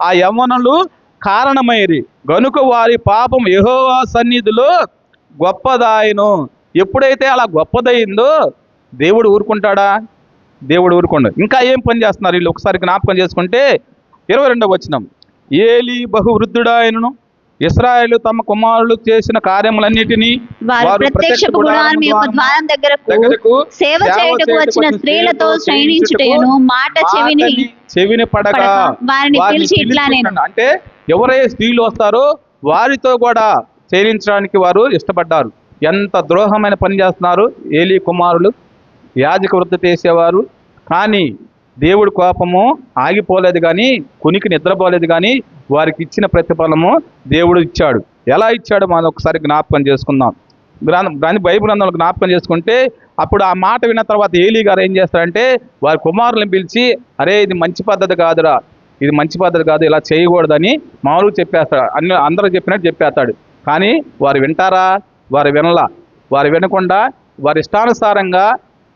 ఆ యవ్వనులు కారణమైరి. గనుక వారి పాపం యెహోవా సన్నిధిలో గొప్పదాయను. ఎప్పుడైతే అలా గొప్పదయిందో దేవుడు ఊరుకుంటాడా? దేవుడు ఊరుకోండు. ఇంకా ఏం పని చేస్తున్నారు వీళ్ళు? ఒకసారి జ్ఞాపకం చేసుకుంటే ఇరవై రెండవ వచనం. ఏలి బహువృద్ధుడాయనను ఇస్రాయేలు తమ కుమారులు చేసిన కార్యములన్నిటినీ వారు ప్రత్యక్ష గుడారం యొక్క ద్వారం దగ్గరకు సేవ చేయుటకు వచ్చిన స్త్రీలతో మాట చెవిని చెవిని పడక. వారిని. అంటే ఎవరైతే స్త్రీలు వస్తారో వారితో కూడా చేయించడానికి వారు ఇష్టపడ్డారు. ఎంత ద్రోహమైన పని చేస్తున్నారు ఏలి కుమారులు. యాజక వృత్తి చేసేవారు. కానీ దేవుడి కోపము ఆగిపోలేదు కానీ కునికి నిద్రపోలేదు కానీ వారికి ఇచ్చిన ప్రతిఫలము దేవుడు ఇచ్చాడు. ఎలా ఇచ్చాడో మనం ఒకసారి జ్ఞాపకం చేసుకుందాం. గ్రంథం దాని బైబిల్ గ్రంథంలో జ్ఞాపకం చేసుకుంటే అప్పుడు ఆ మాట విన్న తర్వాత ఏలీ గారు ఏం చేస్తారంటే వారి కుమారులను పిలిచి అరే ఇది మంచి పద్ధతి కాదురా. ఇది మంచి పద్ధతి కాదు ఇలా చేయకూడదని మామూలు చెప్పేస్తాడు. అన్ని అందరూ చెప్పినట్టు చెప్పేస్తాడు. కానీ వారు వింటారా? వారు వినలా. వారు వినకుండా వారి ఇష్టానుసారంగా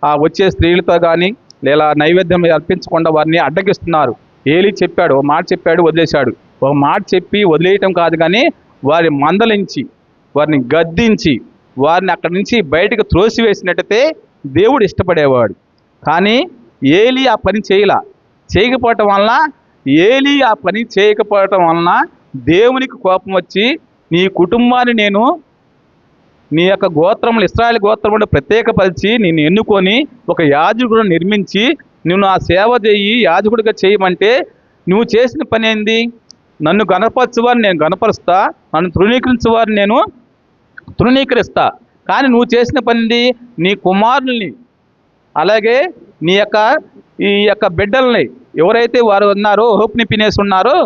ఆ వచ్చే స్త్రీలతో కానీ లేదా నైవేద్యం అర్పించకుండా వారిని అడ్డగిస్తున్నారు. ఏలి చెప్పాడు ఒక మాట చెప్పాడు వదిలేశాడు. ఒక మాట చెప్పి వదిలేయటం కాదు కానీ వారి మందలించి వారిని గద్దించి వారిని అక్కడి నుంచి బయటకు త్రోసివేసినట్టయితే దేవుడు ఇష్టపడేవాడు. కానీ ఏలి ఆ పని చేయలా. చేయకపోవటం వలన ఏలి ఆ పని చేయకపోవటం వలన దేవునికి కోపం వచ్చి నీ కుటుంబాన్ని నేను నీ యొక్క గోత్రములు ఇస్రాయల్ గోత్రములు ప్రత్యేకపరిచి నేను ఎన్నుకొని ఒక యాజకుడు నిర్మించి నువ్వు నా సేవ చేయి యాజకుడిగా చేయమంటే నువ్వు చేసిన పని ఏంది? నన్ను గణపరచువారిని నేను గణపరుస్తా నన్ను తృణీకరించేవారిని నేను తృణీకరిస్తా. కానీ నువ్వు చేసిన పనిది నీ కుమారుల్ని అలాగే నీ యొక్క ఈ యొక్క బిడ్డల్ని ఎవరైతే వారు ఉన్నారో హోప్ని పినేసి ఉన్నారో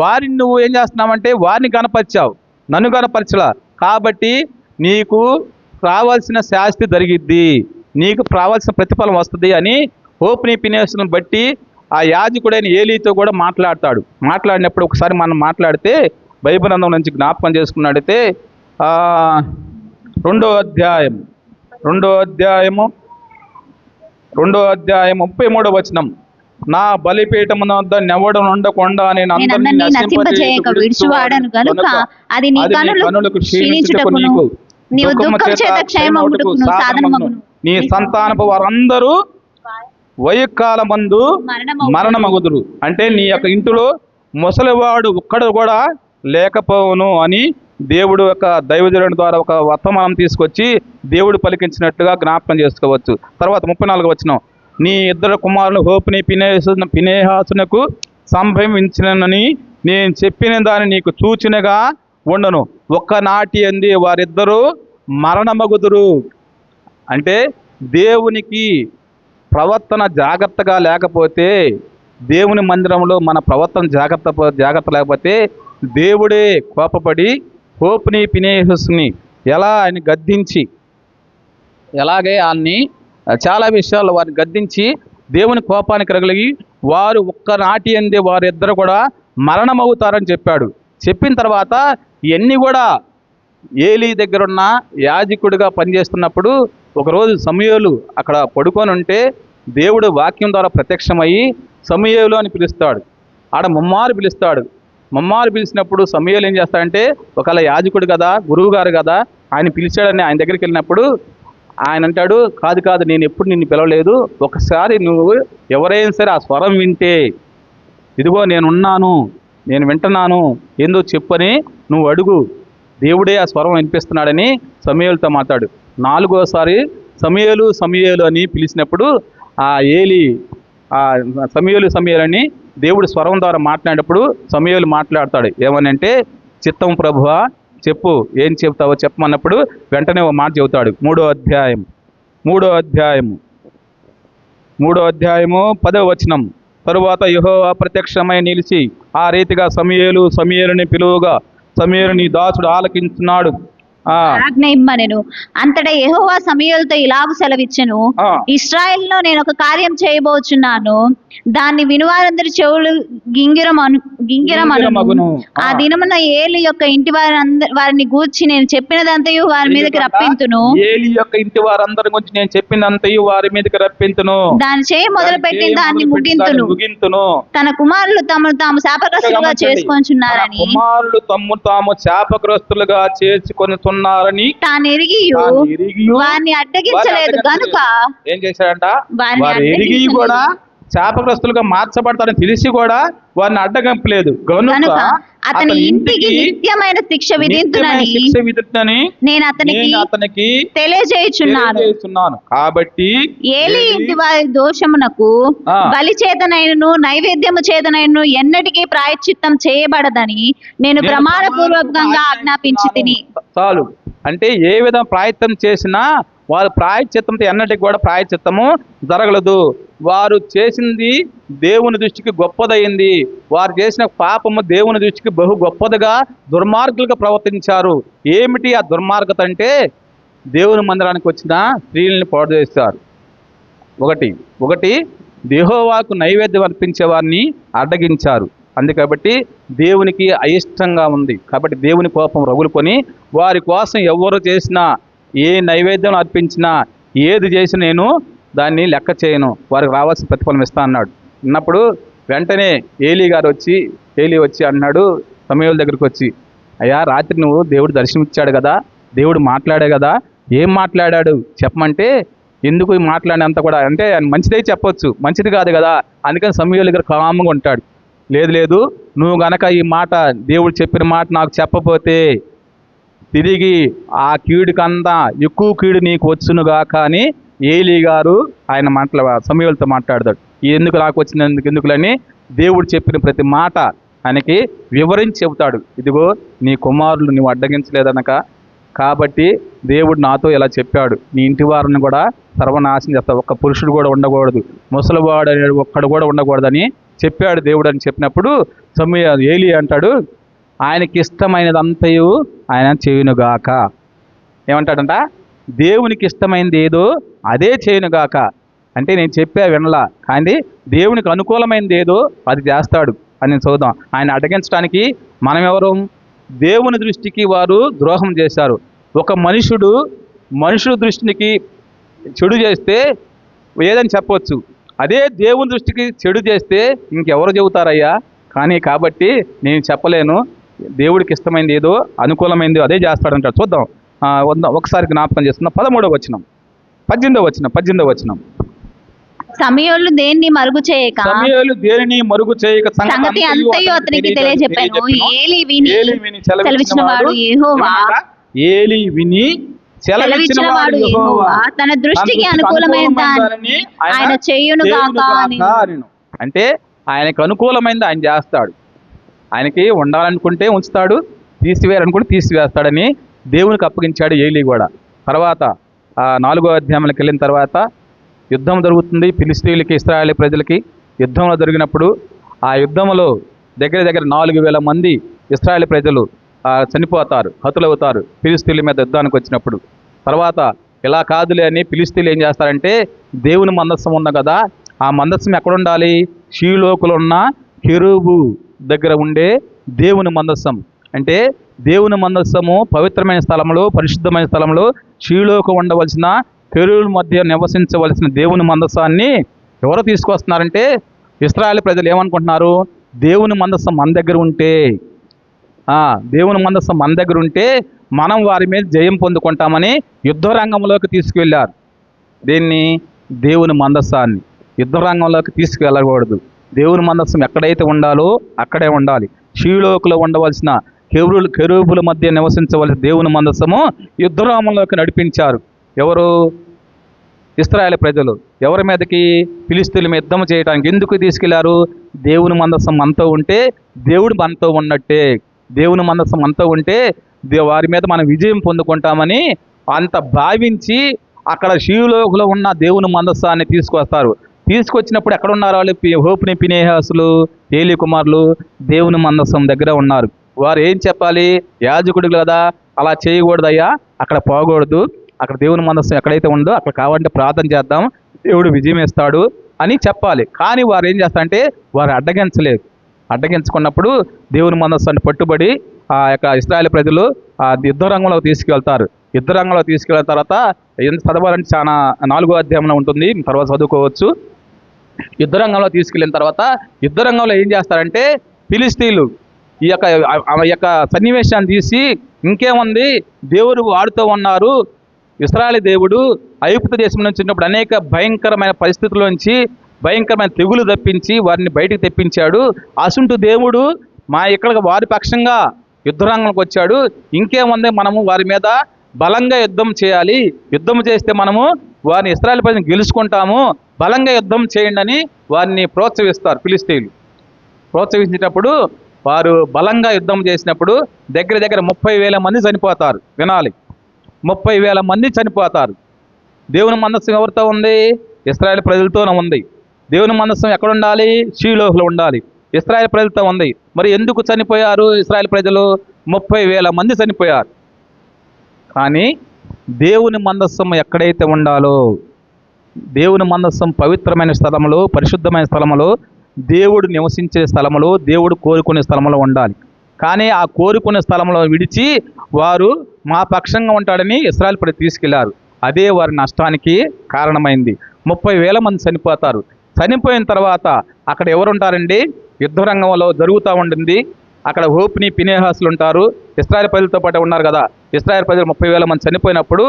వారిని నువ్వు ఏం చేస్తున్నావంటే వారిని గనపరిచావు నన్ను గనపరచలా కాబట్టి నీకు రావాల్సిన శాస్తి జరిగిద్ది. నీకు రావాల్సిన ప్రతిఫలం వస్తుంది అని హోప్ని పినేసును బట్టి ఆ యాజకుడైన ఏలీతో కూడా మాట్లాడతాడు. మాట్లాడినప్పుడు ఒకసారి మనం మాట్లాడితే బైబిల్ నుంచి జ్ఞాపకం చేసుకున్నట్టయితే రెండో అధ్యాయం రెండో అధ్యాయము రెండో అధ్యాయం ముప్పై మూడో వచనం. నా బలిపీఠమున వద్ద నెవ్వడం ఉండకుండా నేను నేను అందరినీ అందరినీ నశింపజేయక నశింపజేయక విడుచువాడను గనుక అది నీ కనులకు నీకు నీవు దుఃఖము దుఃఖం చేత క్షయమగుటకును సాధనమగును నీ సంతానపు వారందరూ వయకాలమందు. మరణమగుదురు. అంటే నీ యొక్క ఇంటిలో ముసలివాడు ఒక్కడు కూడా లేకపోవును అని దేవుడు యొక్క దైవజనుడి ద్వారా ఒక వర్తమానం తీసుకొచ్చి దేవుడు పలికించినట్టుగా జ్ఞాపకం చేసుకోవచ్చు. తర్వాత ముప్పై నాలుగు వచ్చిన నీ ఇద్దరు కుమారులు హోపిని పినేసు పినేహాసునకు సంభవించినని నేను చెప్పిన దాన్ని నీకు చూచినగా ఉండను. ఒక్కనాటి అంది వారిద్దరూ మరణమగుదురు. అంటే దేవునికి ప్రవర్తన జాగ్రత్తగా లేకపోతే దేవుని మందిరంలో మన ప్రవర్తన జాగ్రత్త జాగ్రత్త లేకపోతే దేవుడే కోపపడి హోప్ని పినేహస్ని ఎలా ఆయన గద్దించి ఎలాగే ఆయన్ని చాలా విషయాల్లో వారిని గద్దించి దేవుని కోపానికి రగిలి వారు ఒక్కనాటి అందే వారిద్దరు కూడా మరణమవుతారని చెప్పాడు. చెప్పిన తర్వాత ఇవన్నీ కూడా ఏలీ దగ్గరున్న యాజకుడిగా పనిచేస్తున్నప్పుడు ఒకరోజు సమయలు అక్కడ పడుకొని ఉంటే దేవుడు వాక్యం ద్వారా ప్రత్యక్షమయ్యి సమయలు అని పిలుస్తాడు. ఆడ ముమ్మారు పిలుస్తాడు. ముమ్మారు పిలిచినప్పుడు సమయాలు ఏం చేస్తాడంటే ఒకవేళ యాజకుడు కదా గురువు గారు కదా ఆయన పిలిచాడని ఆయన దగ్గరికి వెళ్ళినప్పుడు ఆయన అంటాడు కాదు కాదు నేను ఎప్పుడు నిన్ను పిలవలేదు. ఒకసారి నువ్వు ఎవరైనా సరే ఆ స్వరం వింటే ఇదిగో నేనున్నాను నేను వింటున్నాను ఏందో చెప్పని నువ్వు అడుగు. దేవుడే ఆ స్వరం వినిపిస్తున్నాడని సమయలతో మాట్లాడు. నాలుగోసారి సమయలు సమయలు అని పిలిచినప్పుడు ఆ ఏలి ఆ సమయలు సమయాలని దేవుడు స్వరం ద్వారా మాట్లాడినప్పుడు సమయాలు మాట్లాడతాడు. ఏమనంటే చిత్తం ప్రభువ చెప్పు. ఏం చెప్తావో చెప్పమన్నప్పుడు వెంటనే ఓ మాట చెబుతాడు. మూడో అధ్యాయం. మూడో అధ్యాయము. మూడో అధ్యాయము పదవ వచనం. తరువాత యహో అప్రత్యక్షమై నిలిచి ఆ రీతిగా సమయలు సమయలుని సమయలు సమయలుని దాసుడు ఆలకించున్నాడు. ఆజ్ఞ ఇమ్మనెను అంతటా యెహోవా సమయలతో ఇలాగు సెలవిచ్చెను ఆ. ఇస్రాయెల్లో నేను ఒక కార్యం చేయబోచున్నాను దాన్ని వినువారందరి చెవులు గింగిరం అను గింగిరమగును గింగిరమగును. ఆ. దినమున ఏలి యొక్క ఇంటి వారి వారిని గూర్చి నేను చెప్పినదంతయు వారి మీదకి? రప్పింతును ఏలి యొక్క ఇంటి వారందరి గురించి నేను చెప్పినంతయు వారి మీదకి రప్పింతును దాని చేయి మొదలు పెట్టిన దాన్ని ముగింతును ముగింతును తన కుమారులు తమను తాము శాపగ్రస్తులుగా. చేసుకొంచున్నారని తన కుమారులు తమ్ము తాము శాపగ్రస్తులుగా చేసుకొనిచున్నారని తాను ఎరిగి తాను ఎరిగియు వారిని అడ్డగించలేదు. గనుక ఏం చేశాడంట? వారిని వారు ఎరిగి. కూడా శాపగ్రస్తులుగా మార్చబడతారని తెలిసి కూడా వారిని అడ్డగంపలేదు. గనుక అతని ఇంటికి నిత్యమైన శిక్ష శిక్ష విధించునని నేను అతనికి అతనికి తెలియజేయుచున్నాను. కాబట్టి ఏలి ఇంటి వారి దోషమునకు. బలి చేతనైనను నైవేద్యము చేతనైనను ఎన్నటికీ ప్రాయశ్చిత్తం చేయబడదని నేను ప్రమాణపూర్వకంగా ఆజ్ఞాపించి తిని చాలు. అంటే ఏ విధంగా ప్రాయత్తం చేసినా వారు ప్రాయశ్చిత్తంతో ఎన్నటికి కూడా ప్రాయశ్చిత్తము జరగలదు. వారు చేసింది దేవుని దృష్టికి గొప్పదైంది వారు చేసిన పాపము దేవుని దృష్టికి బహు గొప్పదిగా దుర్మార్గులుగా ప్రవర్తించారు. ఏమిటి ఆ దుర్మార్గత అంటే? దేవుని మందిరానికి వచ్చిన స్త్రీలని పాడు చేస్తారు ఒకటి. ఒకటి దేహోవాకు నైవేద్యం అర్పించే వారిని అడ్డగించారు. అందుకబట్టి దేవునికి అయిష్టంగా ఉంది. కాబట్టి దేవుని కోపం రగులుకొని వారి కోసం ఎవరు చేసినా ఏ నైవేద్యం అర్పించినా ఏది చేసినా నేను దాన్ని లెక్క చేయను. వారికి రావాల్సిన ప్రతిఫలం ఇస్తా అన్నాడు. అన్నప్పుడు వెంటనే ఏలీ గారు వచ్చి ఏలీ వచ్చి అన్నాడు సమయాల దగ్గరికి వచ్చి అయ్యా రాత్రి నువ్వు దేవుడు దర్శనమిచ్చాడు కదా దేవుడు మాట్లాడే కదా ఏం మాట్లాడాడు? చెప్పమంటే ఎందుకు మాట్లాడినంత కూడా? అంటే మంచిదే చెప్పొచ్చు. మంచిది కాదు కదా. అందుకని సమయాల దగ్గర కామంగా ఉంటాడు. లేదు లేదు నువ్వు గనక ఈ మాట దేవుడు చెప్పిన మాట నాకు చెప్పపోతే తిరిగి ఆ కీడు కన్నా ఎక్కువ కీడు నీకు వచ్చునుగా కానీ ఏలీ గారు ఆయన మాటల సమయాలతో మాట్లాడతాడు. ఎందుకు నాకు వచ్చినందుకు ఎందుకులని దేవుడు చెప్పిన ప్రతి మాట ఆయనకి వివరించి చెబుతాడు. ఇదిగో నీ కుమారులు నువ్వు అడ్డగించలేదనక కాబట్టి దేవుడు నాతో ఇలా చెప్పాడు. నీ ఇంటి వారిని కూడా సర్వనాశనం చేస్తావు. ఒక్క పురుషుడు కూడా ఉండకూడదు. ముసలివాడు అనే ఒక్కడు కూడా ఉండకూడదని చెప్పాడు దేవుడు అని చెప్పినప్పుడు సమయ ఏలి అంటాడు ఆయనకి ఇష్టమైనదంతయు ఆయన చేయునుగాక. ఏమంటాడంట? దేవునికి ఇష్టమైనది ఏదో అదే చేయునుగాక. అంటే నేను చెప్పా వినలా. కానీ దేవునికి అనుకూలమైనది ఏదో అది చేస్తాడు అని నేను చూద్దాం. ఆయన అడ్డగించడానికి మనం ఎవరు దేవుని దృష్టికి వారు ద్రోహం చేశారు. ఒక మనుషుడు మనుషుడు దృష్టికి చెడు చేస్తే ఏదని చెప్పవచ్చు అదే దేవుని దృష్టికి చెడు చేస్తే ఇంకెవరు చెబుతారయ్యా? కానీ కాబట్టి నేను చెప్పలేను. దేవుడికి ఇష్టమైంది ఏదో అనుకూలమైంది అదే చేస్తాడంటాడు. చూద్దాం. వద్దాం. ఒకసారి జ్ఞాపకం చేస్తున్నాం పదమూడవ వచనం. పద్దెనిమిదవ వచనం. పద్దెనిమిదవ వచనం. సమయంలో దేన్ని మరుగు చేయక? సమయాలు దేనిని మరుగు చేయక? సంగతి అంతయు అతనికి తెలియజెప్పాను. ఏలి విని సెలవిచ్చిన వాడు యెహోవా. ఏలి విని సెలవిచ్చిన వాడు యెహోవా. తన దృష్టికి అనుకూలమైన దాన్ని ఆయన చేయునుగాక అని అనెను. అంటే ఆయనకు అనుకూలమైనది ఆయన చేస్తాడు. ఆయనకి ఉండాలనుకుంటే ఉంచుతాడు తీసివేయాలనుకుంటే తీసివేస్తాడని దేవునికి అప్పగించాడు ఏలి కూడా. తర్వాత ఆ నాలుగో అధ్యాయంలోకి వెళ్ళిన తర్వాత యుద్ధం జరుగుతుంది ఫిలిస్తీన్లకి ఇస్రాయలీ ప్రజలకి. యుద్ధంలో జరిగినప్పుడు ఆ యుద్ధంలో దగ్గర దగ్గర నాలుగు వేల మంది ఇస్రాయలీ ప్రజలు చనిపోతారు హతులవుతారు ఫిలిస్తీన్ల మీద యుద్ధానికి వచ్చినప్పుడు. తర్వాత ఇలా కాదులే అని ఫిలిస్తీన్లు ఏం చేస్తారంటే దేవుని మందస్సం ఉంది కదా ఆ మందస్సం ఎక్కడ ఉండాలి? షీలోకులు ఉన్న కెరూబు. దగ్గర ఉండే దేవుని మందస్సం అంటే దేవుని మందస్సము పవిత్రమైన స్థలంలో పరిశుద్ధమైన స్థలంలో షీలోకు ఉండవలసిన కెరూల మధ్య నివసించవలసిన దేవుని మందస్సాన్ని ఎవరు తీసుకొస్తున్నారంటే ఇస్రాయల్ ప్రజలు ఏమనుకుంటున్నారు? దేవుని మందస్సం మన దగ్గర ఉంటే దేవుని మందస్సం మన దగ్గర ఉంటే మనం వారి మీద జయం పొందుకుంటామని యుద్ధ రంగంలోకి తీసుకువెళ్ళారు. దీన్ని? దేవుని మందస్సాన్ని యుద్ధ రంగంలోకి తీసుకువెళ్ళకూడదు. దేవుని మందస్సం ఎక్కడైతే ఉండాలో అక్కడే ఉండాలి. షీలోకులో ఉండవలసిన కెరువులు కెరూపుల మధ్య నివసించవలసిన దేవుని మందస్సము యుద్ధరామంలోకి నడిపించారు. ఎవరు? ఇస్రాయల ప్రజలు. ఎవరి మీదకి? ఫిలిస్తీన్ల మీద యుద్ధం చేయడానికి ఎందుకు తీసుకెళ్ళారు? దేవుని మందస్సం మనతో ఉంటే దేవుడు మనతో ఉన్నట్టే. దేవుని మందస్సం మనతో ఉంటే దే- వారి మీద మనం విజయం పొందుకుంటామని అంత భావించి అక్కడ శివులోకులో ఉన్న దేవుని మందస్సాన్ని తీసుకొస్తారు. తీసుకొచ్చినప్పుడు ఎక్కడ ఉన్నారు వాళ్ళు? హోప్ని పినేహాసులు ఏలి కుమారులు దేవుని మందస్సం దగ్గర ఉన్నారు. వారు ఏం చెప్పాలి? యాజకుడు కదా అలా చేయకూడదయ్యా అక్కడ పోకూడదు అక్కడ దేవుని మందస్సం ఎక్కడైతే ఉందో అక్కడ కావాలంటే ప్రార్థన చేద్దాం దేవుడు విజయం ఇస్తాడు అని చెప్పాలి. కానీ వారు ఏం చేస్తారంటే వారు అడ్డగించలేదు. అడ్డగించుకున్నప్పుడు దేవుని మనస్సుని పట్టుబడి ఆ యొక్క ఇస్రాయల్ ప్రజలు ఆ యుద్ధ రంగంలోకి తీసుకెళ్తారు. యుద్ధ రంగంలో తీసుకెళ్ళిన తర్వాత ఎంత చదవాలంటే చాలా నాలుగో అధ్యాయంలో ఉంటుంది తర్వాత చదువుకోవచ్చు. యుద్ధ రంగంలో తీసుకెళ్ళిన తర్వాత యుద్ధ రంగంలో ఏం చేస్తారంటే ఫిలిస్తీన్లు ఈ యొక్క ఆ- యొక్క సన్నివేశాన్ని తీసి ఇంకేముంది దేవుడు వాడుతూ ఉన్నారు. ఇస్రాయల్ దేవుడు ఐపుత దేశం నుంచి ఉన్నప్పుడు అనేక భయంకరమైన పరిస్థితుల నుంచి భయంకరమైన తెగులు తప్పించి వారిని బయటికి తెప్పించాడు. అసుంటు దేవుడు మా ఇక్కడ వారి పక్షంగా యుద్ధరంగంలోకి వచ్చాడు. ఇంకేముంది మనము వారి మీద బలంగా యుద్ధం చేయాలి. యుద్ధం చేస్తే మనము వారిని ఇస్రాయల్ ప్రజలు గెలుచుకుంటాము బలంగా యుద్ధం చేయండి అని వారిని ప్రోత్సహిస్తారు ఫిలిస్తీన్లు. ప్రోత్సహించేటప్పుడు వారు బలంగా యుద్ధం చేసినప్పుడు దగ్గర దగ్గర ముప్పై వేల మంది చనిపోతారు వినాలి. ముప్పై వేల మంది చనిపోతారు. దేవుని మనస్సు ఎవరితో ఉంది? ఇస్రాయల్ ప్రజలతోనే ఉంది. దేవుని మనస్సు ఎక్కడ ఉండాలి? షీలోహ్లో ఉండాలి. ఇస్రాయల్ ప్రజలతో ఉంది. మరి ఎందుకు చనిపోయారు ఇస్రాయల్ ప్రజలు? ముప్పై వేల మంది చనిపోయారు. కానీ దేవుని మందస్సం ఎక్కడైతే ఉండాలో దేవుని మందస్సం పవిత్రమైన స్థలంలో పరిశుద్ధమైన స్థలములో దేవుడు నివసించే స్థలంలో దేవుడు కోరుకునే స్థలంలో ఉండాలి. కానీ ఆ కోరుకునే స్థలంలో విడిచి వారు మా పక్షంగా ఉంటాడని ఇస్రాయల్ పడి తీసుకెళ్ళారు. అదే వారి నష్టానికి కారణమైంది. ముప్పై వేల మంది చనిపోతారు. చనిపోయిన తర్వాత అక్కడ ఎవరుంటారండి? యుద్ధరంగంలో జరుగుతూ ఉంటుంది అక్కడ హోప్ని పినేహాసులు ఉంటారు. ఇస్రాయల్ ప్రజలతో పాటు ఉన్నారు కదా. ఇస్రాయల్ ప్రజలు ముప్పై వేల మంది చనిపోయినప్పుడు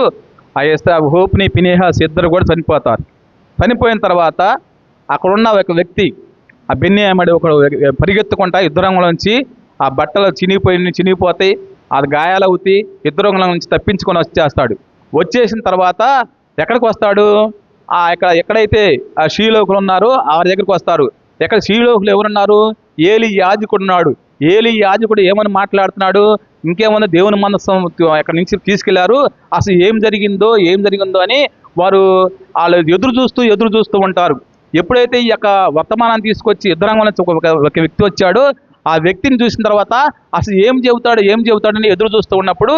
ఆ ఇస్రా హోప్ని పినేహాస్ ఇద్దరు కూడా చనిపోతారు. చనిపోయిన తర్వాత అక్కడ ఉన్న ఒక వ్యక్తి ఆ బెన్ని అమ్మడి ఒక పరిగెత్తుకుంటా యుద్ధరంగంలోంచి ఆ బట్టలు చినిగిపోయి చినిగిపోతాయి అది గాయాలు అవుతాయి యుద్ధరంగం నుంచి తప్పించుకొని వచ్చేస్తాడు. వచ్చేసిన తర్వాత ఎక్కడికి వస్తాడు? ఆ ఇక్కడ ఎక్కడైతే ఆ షీలోకులు ఉన్నారో ఆ దగ్గరికి వస్తారు. ఎక్కడ షీలోకులు ఎవరున్నారు? ఏలి యాజకుడు ఉన్నాడు. ఏలి యాజకుడు ఏమని మాట్లాడుతున్నాడు? ఇంకేమన్నా దేవుని మనస్సం అక్కడి నుంచి తీసుకెళ్ళారు? అసలు ఏం జరిగిందో ఏం జరిగిందో అని వారు వాళ్ళు ఎదురు చూస్తూ ఎదురు చూస్తూ ఉంటారు. ఎప్పుడైతే ఈ యొక్క వర్తమానాన్ని తీసుకొచ్చి యుద్ధరంగం ఒక ఒక వ్యక్తి వచ్చాడో ఆ వ్యక్తిని చూసిన తర్వాత అసలు ఏం చెబుతాడు ఏం చెబుతాడని ఎదురు చూస్తూ ఉన్నప్పుడు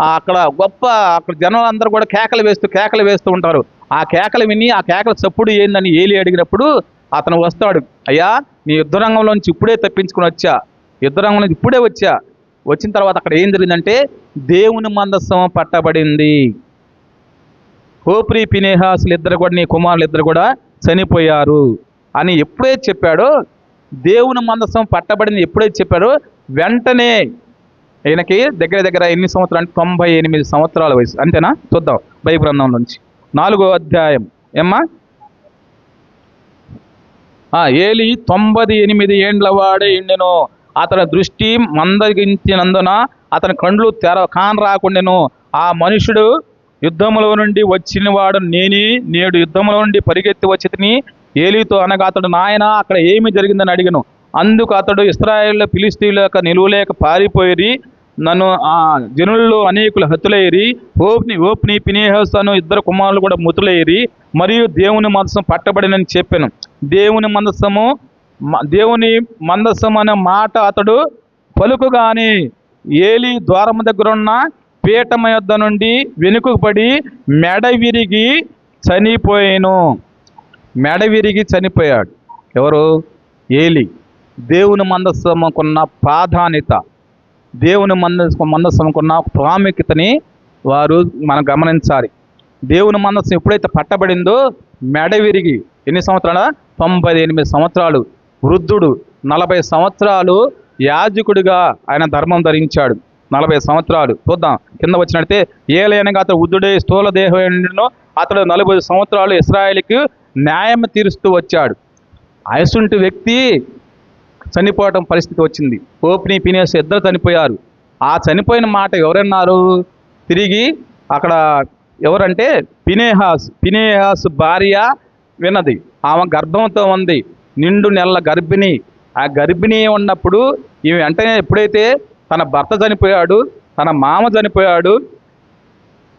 అక్కడ గొప్ప అక్కడ జనం అందరూ కూడా కేకలు వేస్తూ కేకలు వేస్తూ ఉంటారు. ఆ కేకలు విని ఆ కేకల చప్పుడు ఏందని ఏలి అడిగినప్పుడు అతను వస్తాడు. అయ్యా నీ యుద్ధరంగంలో నుంచి ఇప్పుడే తప్పించుకుని వచ్చా? యుద్ధరంగం నుంచి ఇప్పుడే వచ్చా? వచ్చిన తర్వాత అక్కడ ఏం జరిగిందంటే దేవుని మందస్సం పట్టబడింది. హోప్రీ పినేహాసులు ఇద్దరు కూడా నీ కుమారులు ఇద్దరు కూడా చనిపోయారు అని ఎప్పుడైతే చెప్పాడో దేవుని మందస్వం పట్టబడింది ఎప్పుడైతే చెప్పాడో వెంటనే ఈయనకి దగ్గర దగ్గర ఎన్ని సంవత్సరాలు అంటే తొంభై ఎనిమిది సంవత్సరాల వయసు. అంతేనా? చూద్దాం బైబిల్ గ్రంథం నుంచి నాలుగో అధ్యాయం. ఏమ్మా? ఏలి తొంభై ఎనిమిది ఏండ్ల వాడే ఎండెను అతని దృష్టి మందగించినందున అతని కండ్లు తెర కానరాకుండెను ఆ మనుషుడు యుద్ధములో నుండి వచ్చినవాడు నేనే నేడు యుద్ధములో నుండి పరిగెత్తి వచ్చితిని. ఏలితో అనగా అతడు నాయన అక్కడ ఏమి జరిగిందని అడిగను. అందుకు అతడు ఇస్రాయేల్ ఫిలిస్తీన్ల యొక్క నిలువలేక పారిపోయి నన్ను ఆ జనుల్లో అనేకులు హతులయ్యి ఓప్ని ఓప్ని పినేహస్తాను ఇద్దరు కుమారులు కూడా మృతులయ్యి మరియు దేవుని మందసం పట్టబడినని చెప్పాను. దేవుని మందసము దేవుని మందసం అనే మాట అతడు పలుకుగానే ఏలి ద్వారము దగ్గర ఉన్న పీఠమ యొద్ద నుండి వెనుకకు పడి మెడ విరిగి చనిపోయాను. మెడ విరిగి చనిపోయాడు. ఎవరు? ఏలి. దేవుని మందసముకున్న ప్రాధాన్యత. దేవుని మందస్సు మందస్సుకున్న ప్రాముఖ్యతని వారు మనం గమనించాలి. దేవుని మందస్సు ఎప్పుడైతే పట్టబడిందో మెడ విరిగి ఎన్ని సంవత్సరాల? తొంభై ఎనిమిది సంవత్సరాలు. వృద్ధుడు నలభై సంవత్సరాలు యాజకుడిగా ఆయన ధర్మం ధరించాడు. నలభై సంవత్సరాలు. చూద్దాం. కింద వచ్చినట్టే ఏలైనగా అతడు వృద్ధుడే స్థూల దేహంలో అతడు నలభై సంవత్సరాలు ఇస్రాయేల్కి న్యాయం తీరుస్తూ వచ్చాడు. అయసుంటి వ్యక్తి చనిపోవటం పరిస్థితి వచ్చింది. ఓపిని పినేస్ ఇద్దరు చనిపోయారు. ఆ చనిపోయిన మాట ఎవరన్నారు? తిరిగి అక్కడ ఎవరంటే పినేహాస్ పినేహాస్ భార్య విన్నది. ఆమె గర్భంతో ఉంది. నిండు నెలల గర్భిణి. ఆ గర్భిణి ఉన్నప్పుడు ఈమె వెంటనే ఎప్పుడైతే తన భర్త చనిపోయాడు తన మామ చనిపోయాడు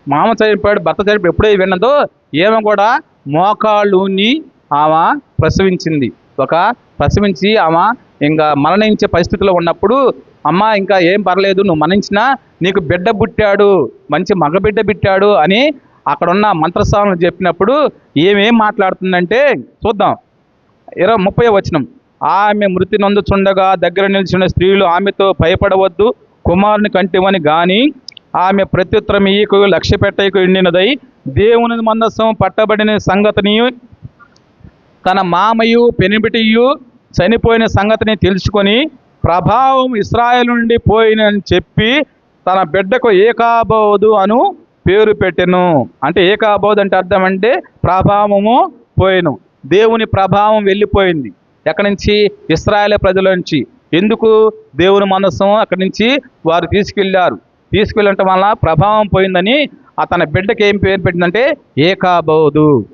మామ చనిపోయాడు భర్త చనిపోయి ఎప్పుడైతే విన్నదో ఈమె కూడా మోకాళ్ళుని ఆమె ప్రసవించింది. ఒక ప్రసవించి ఆమె ఇంకా మరణించే పరిస్థితిలో ఉన్నప్పుడు అమ్మ ఇంకా ఏం పర్లేదు నువ్వు మరణించినా నీకు బిడ్డ పుట్టాడు మంచి మగ బిడ్డ పుట్టాడు అని అక్కడ ఉన్న మంత్రస్వాములు చెప్పినప్పుడు ఏమేం మాట్లాడుతుందంటే చూద్దాం. ఇరవై ముప్పై వచనం. ఆమె మృతి నొందుచుండగా దగ్గర నిలిచిన స్త్రీలు ఆమెతో భయపడవద్దు కుమారుని కంటివని గాని ఆమె ప్రత్యుత్తరం ఈకు లక్ష్య పెట్టకు ఎండినదై దేవుని మందస్సం పట్టబడిన సంగతిని తన మామయు పెనిబిటియు చనిపోయిన సంగతిని తెలుసుకొని ప్రభావం ఇస్రాయల్ నుండి పోయినని చెప్పి తన బిడ్డకు ఏకాబోధు అను పేరు పెట్టెను. అంటే ఏకాబోధు అంటే అర్థం అంటే ప్రభావము పోయిను. దేవుని ప్రభావం వెళ్ళిపోయింది. ఎక్కడి నుంచి? ఇస్రాయల్ ప్రజల నుంచి. ఎందుకు? దేవుని మనస్సు అక్కడి నుంచి వారు తీసుకెళ్ళారు తీసుకెళ్ళటం వల్ల ప్రభావం పోయిందని అతని బిడ్డకి ఏం పేరు పెట్టిందంటే ఏకాబోధు.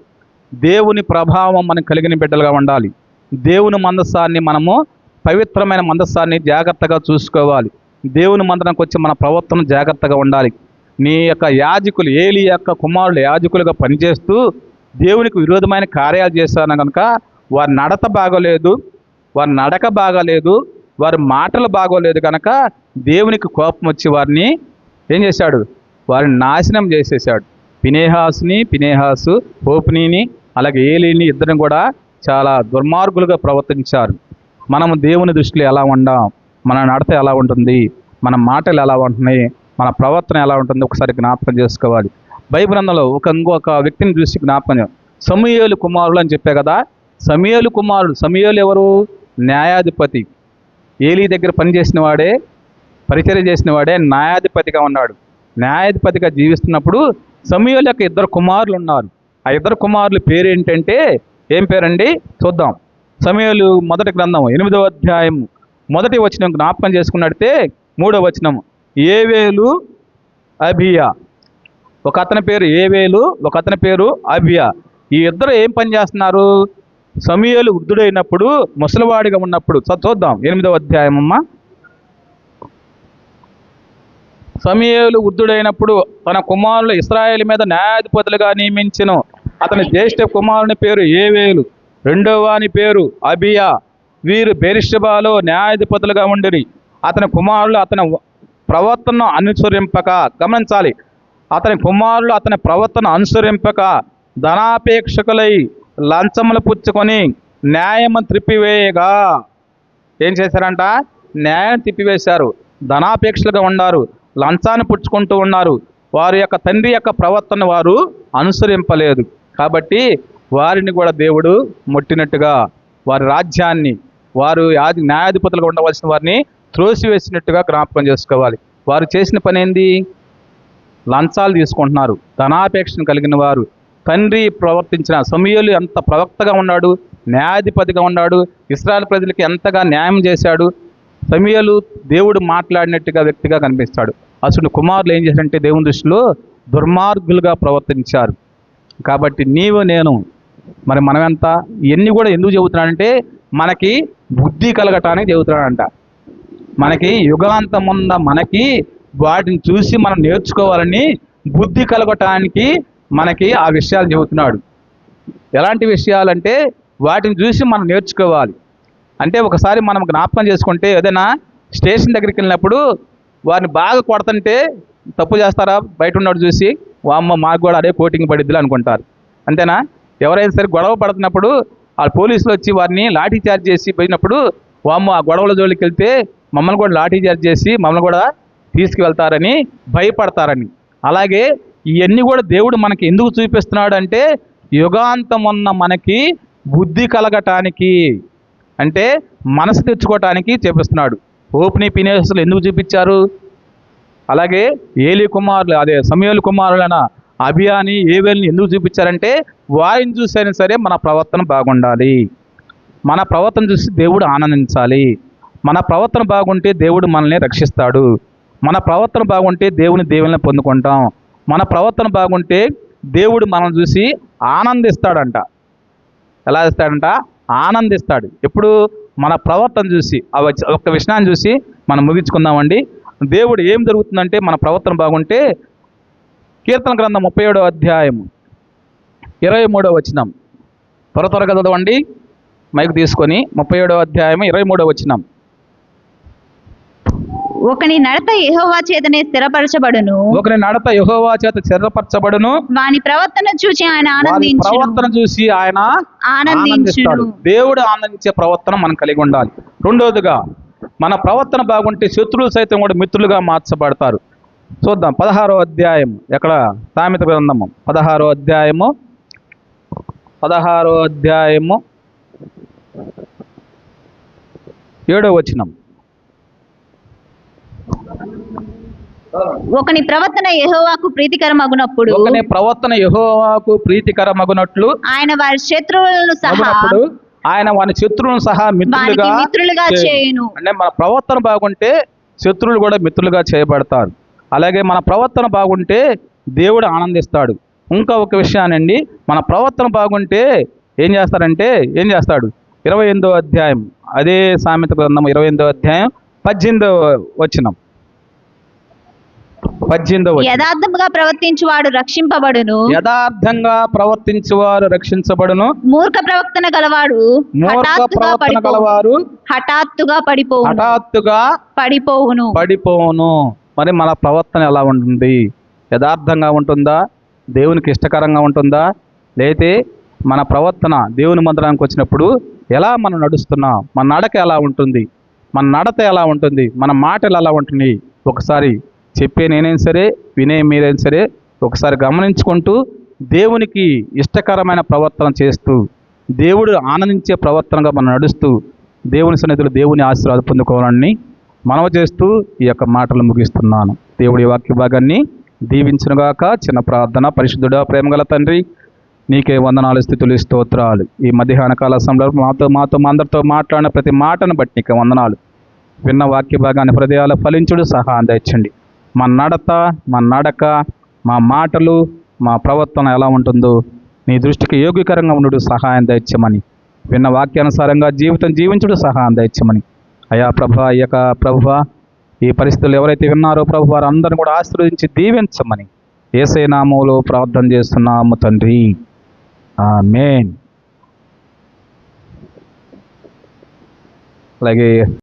దేవుని ప్రభావం మనకు కలిగిన బిడ్డలుగా ఉండాలి. దేవుని మందస్సాన్ని మనము పవిత్రమైన మందస్సాన్ని జాగ్రత్తగా చూసుకోవాలి. దేవుని మందడానికి వచ్చి మన ప్రవర్తన జాగ్రత్తగా ఉండాలి. నీ యొక్క యాజకులు ఏలి యొక్క కుమారులు యాజకులుగా పనిచేస్తూ దేవునికి విరోధమైన కార్యాలు చేశాను కనుక వారి నడత బాగోలేదు వారి నడక బాగోలేదు వారి మాటలు బాగోలేదు కనుక దేవునికి కోపం వచ్చి వారిని ఏం చేశాడు? వారిని నాశనం చేసేసాడు పినేహాసుని పినేహాసు హోప్నీని అలాగే ఏలీని ఇద్దరిని కూడా చాలా దుర్మార్గులుగా ప్రవర్తించారు. మనము దేవుని దృష్టిలో ఎలా ఉండాం మన నడత ఎలా ఉంటుంది మన మాటలు ఎలా ఉంటున్నాయి మన ప్రవర్తన ఎలా ఉంటుంది ఒకసారి జ్ఞాపకం చేసుకోవాలి. బైబిల్ అందులో ఒక ఇంకొక వ్యక్తిని చూసి జ్ఞాపకం చే- కుమారులు అని చెప్పే కదా సమయలు కుమారుడు సమూయేలు ఎవరు? న్యాయాధిపతి. ఏలీ దగ్గర పనిచేసిన వాడే పరిచర్య చేసిన వాడే న్యాయాధిపతిగా ఉన్నాడు. న్యాయాధిపతిగా జీవిస్తున్నప్పుడు సమూయేలు యొక్క ఇద్దరు కుమారులు ఉన్నారు. ఆ ఇద్దరు కుమారుల పేరు ఏంటంటే ఏం పేరండి? చూద్దాం. సమయాలు మొదటి గ్రంథం ఎనిమిదవ అధ్యాయం మొదటి వచనం జ్ఞాపకం చేసుకున్నట్టే మూడవ వచనం ఏవేలు అభియా. ఒక అతని పేరు ఏవేలు ఒక అతని పేరు అభియా. ఈ ఇద్దరు ఏం పని చేస్తున్నారు? సమూయేలు వృద్ధుడైనప్పుడు ముసలివాడిగా ఉన్నప్పుడు. చూద్దాం. ఎనిమిదవ అధ్యాయం అమ్మా. సమయాలు వృద్ధుడైనప్పుడు తన కుమారులు ఇస్రాయేల్ మీద న్యాయాధిపతులుగా నియమించను. అతని జ్యేష్ఠ కుమారుని పేరు ఏవేలు రెండవవాని పేరు అబియా. వీరు బెరిషబాలో న్యాయాధిపతులుగా ఉండిరి. అతని కుమారులు అతని ప్రవర్తనను అనుసరింపక గమనించాలి. అతని కుమారులు అతని ప్రవర్తన అనుసరింపక ధనాపేక్షకులై లంచములు పుచ్చుకొని న్యాయము త్రిప్పివేయగా. ఏం చేశారంట? న్యాయం తిప్పివేశారు. ధనాపేక్షలుగా ఉన్నారు లంచాన్ని పుచ్చుకుంటూ ఉన్నారు. వారి యొక్క తండ్రి యొక్క ప్రవర్తన వారు అనుసరింపలేదు. కాబట్టి వారిని కూడా దేవుడు ముట్టినట్టుగా వారి రాజ్యాన్ని వారు యాది న్యాయాధిపతులుగా ఉండవలసిన వారిని త్రోసివేసినట్టుగా జ్ఞాపకం చేసుకోవాలి. వారు చేసిన పని ఏంది? లంచాలు తీసుకుంటున్నారు. ధనాపేక్షను కలిగిన వారు. తండ్రి ప్రవర్తించిన సమయలు ఎంత ప్రవక్తగా ఉన్నాడు న్యాయాధిపతిగా ఉన్నాడు ఇస్రాయల్ ప్రజలకి ఎంతగా న్యాయం చేశాడు సమయలు దేవుడు మాట్లాడినట్టుగా వ్యక్తిగా కనిపిస్తాడు. అసలు కుమారులు ఏం చేశారంటే దేవుని దృష్టిలో దుర్మార్గులుగా ప్రవర్తించారు. కాబట్టి నీవు నేను మరి మనమెంత ఇవన్నీ కూడా ఎందుకు చెబుతున్నాడంటే మనకి బుద్ధి కలగటానికి చెబుతున్నాడంట. మనకి యుగాంతముంద మనకి వాటిని చూసి మనం నేర్చుకోవాలని బుద్ధి కలగటానికి మనకి ఆ విషయాలు చెబుతున్నాడు. ఎలాంటి విషయాలంటే వాటిని చూసి మనం నేర్చుకోవాలి. అంటే ఒకసారి మనం జ్ఞాపకం చేసుకుంటే ఏదైనా స్టేషన్ దగ్గరికి వెళ్ళినప్పుడు వారిని బాగా కొడతంటే తప్పు చేస్తారా? బయట ఉన్నాడు చూసి వామ్మ మాకు కూడా అదే కోటింగ్ పడిద్దిలే అనుకుంటారు. అంతేనా? ఎవరైనా సరే గొడవ పడుతున్నప్పుడు ఆ పోలీసులు వచ్చి వారిని లాఠీ చార్జ్ చేసి పోయినప్పుడు వామ్మ ఆ గొడవల జోలికి వెళ్తే మమ్మల్ని కూడా లాఠీ చార్జ్ చేసి మమ్మల్ని కూడా తీసుకువెళ్తారని భయపడతారని. అలాగే ఇవన్నీ కూడా దేవుడు మనకి ఎందుకు చూపిస్తున్నాడు అంటే యుగాంతం ఉన్న మనకి బుద్ధి కలగటానికి అంటే మనసు తెచ్చుకోవటానికి చూపిస్తున్నాడు. ఓపెని పినేసులు ఎందుకు చూపించారు? అలాగే ఏలి కుమారులు అదే సమయలు కుమారులైన అభియాని ఏవేల్ని ఎందుకు చూపించారంటే వారిని చూసైనా సరే మన ప్రవర్తన బాగుండాలి. మన ప్రవర్తన చూసి దేవుడు ఆనందించాలి. మన ప్రవర్తన బాగుంటే దేవుడు మనల్ని రక్షిస్తాడు. మన ప్రవర్తన బాగుంటే దేవుని దేవుని పొందుకుంటాం. మన ప్రవర్తన బాగుంటే దేవుడు మనల్ని చూసి ఆనందిస్తాడంట. ఎలా ఇస్తాడంట ఆనందిస్తాడు. ఎప్పుడు? మన ప్రవర్తన చూసి ఆ ఒక్క విషయాన్ని చూసి మనం ముగించుకుందామండి. దేవుడు ఏం జరుగుతుందంటే మన ప్రవర్తన బాగుంటే కీర్తన గ్రంథం ముప్పై ఏడో అధ్యాయం ఇరవై మూడో వచనం. త్వర త్వరగా చదవండి. మైక్ తీసుకొని ముప్పై ఏడో అధ్యాయం ఇరవై మూడో వచనం. ఒకని నడత యెహోవా చేతనే స్థిరపరచబడును. ఒకరి నడత యెహోవా చేత చెర్రపరచబడును వాని ప్రవర్తన చూచి ఆయన వారి ఆనందించును. ప్రవర్తన చూసి ఆయన ఆనందిస్తాడు. దేవుడు ఆనందించే ప్రవర్తన మనం కలిగి ఉండాలి. రెండోదిగా మన ప్రవర్తన బాగుంటే శత్రువులు సైతం కూడా మిత్రులుగా మార్చబడతారు. చూద్దాం. పదహారో అధ్యాయం. ఎక్కడ? సామెత గ్రంథము. పదహారో అధ్యాయము. పదహారో అధ్యాయము. ఏడో వచనం. ఒకని ప్రవర్తన యెహోవాకు ప్రీతికరమగునప్పుడు ఒకని ప్రవర్తన యెహోవాకు ప్రీతికరమగునట్లు ఆయన వారి శత్రువులను సహా ఆయన వాని శత్రువులను సహా మిత్రులుగా అంటే మన ప్రవర్తన బాగుంటే శత్రువులు కూడా మిత్రులుగా చేయబడతారు. అలాగే మన ప్రవర్తన బాగుంటే దేవుడు ఆనందిస్తాడు. ఇంకా ఒక విషయానండి మన ప్రవర్తన బాగుంటే ఏం చేస్తారంటే ఏం చేస్తాడు? ఇరవై ఎనిమిదో అధ్యాయం అదే సామెత గ్రంథం ఇరవై ఎనిమిదో అధ్యాయం పద్దెనిమిదో వచ్చినం పద్దెనిమిదో వచనం. యథార్థముగా ప్రవర్తించువాడు రక్షింపబడును. యథార్థంగా ప్రవర్తించువారు రక్షించబడును. మూర్ఖ ప్రవర్తన గలవాడు మూర్ఖ ప్రవర్తన గలవారు హఠాత్తుగా పడిపోవును. హఠాత్తుగా పడిపోవును. పడిపోవును. మరి మన ప్రవర్తన ఎలా ఉంటుంది? యథార్థంగా ఉంటుందా? దేవునికి ఇష్టకరంగా ఉంటుందా? లేతే మన ప్రవర్తన దేవుని మందిరానికి వచ్చినప్పుడు ఎలా మనం నడుస్తున్నాం? మన నడక ఎలా ఉంటుంది? మన నడత ఎలా ఉంటుంది? మన మాటలు ఎలా ఉంటుంది ఒకసారి చెప్పే నేనైనా సరే వినే మీరైనా సరే ఒకసారి గమనించుకుంటూ దేవునికి ఇష్టకరమైన ప్రవర్తన చేస్తూ దేవుడు ఆనందించే ప్రవర్తనగా మనం నడుస్తూ దేవుని సన్నిధిలో దేవుని ఆశీర్వాదం పొందుకోవాలని మనవ చేస్తూ ఈ యొక్క మాటలు ముగిస్తున్నాను. దేవుడి వాక్య భాగాన్ని దీవించనుగాక చిన్న ప్రార్థన పరిశుద్ధుడా ప్రేమగల తండ్రి నీకే వందనాలు స్థితులు స్తోత్రాలు. ఈ మధ్యాహ్న కాల సమయంలో మాతో మాతో మా అందరితో మాట్లాడిన ప్రతి మాటను బట్టి నీకే వందనాలు. విన్న వాక్య భాగాన్ని హృదయాలు ఫలించుడు సహాయం తెచ్చండి మా నడత మా నడక మా మాటలు మా ప్రవర్తన ఎలా ఉంటుందో నీ దృష్టికి యోగ్యకరంగా ఉండడు సహాయం దయచ్చమని విన్న వాక్యానుసారంగా జీవితం జీవించుడు సహాయం దయచ్చమని అయా ప్రభు ఈ యొక్క ప్రభు ఈ పరిస్థితులు ఎవరైతే విన్నారో ప్రభు వారందరిని కూడా ఆశీర్వదించి దీవించమని. ఏసైనామంలో ప్రార్థన చేస్తున్నాము తండ్రి. ఆమేన్. అలాగే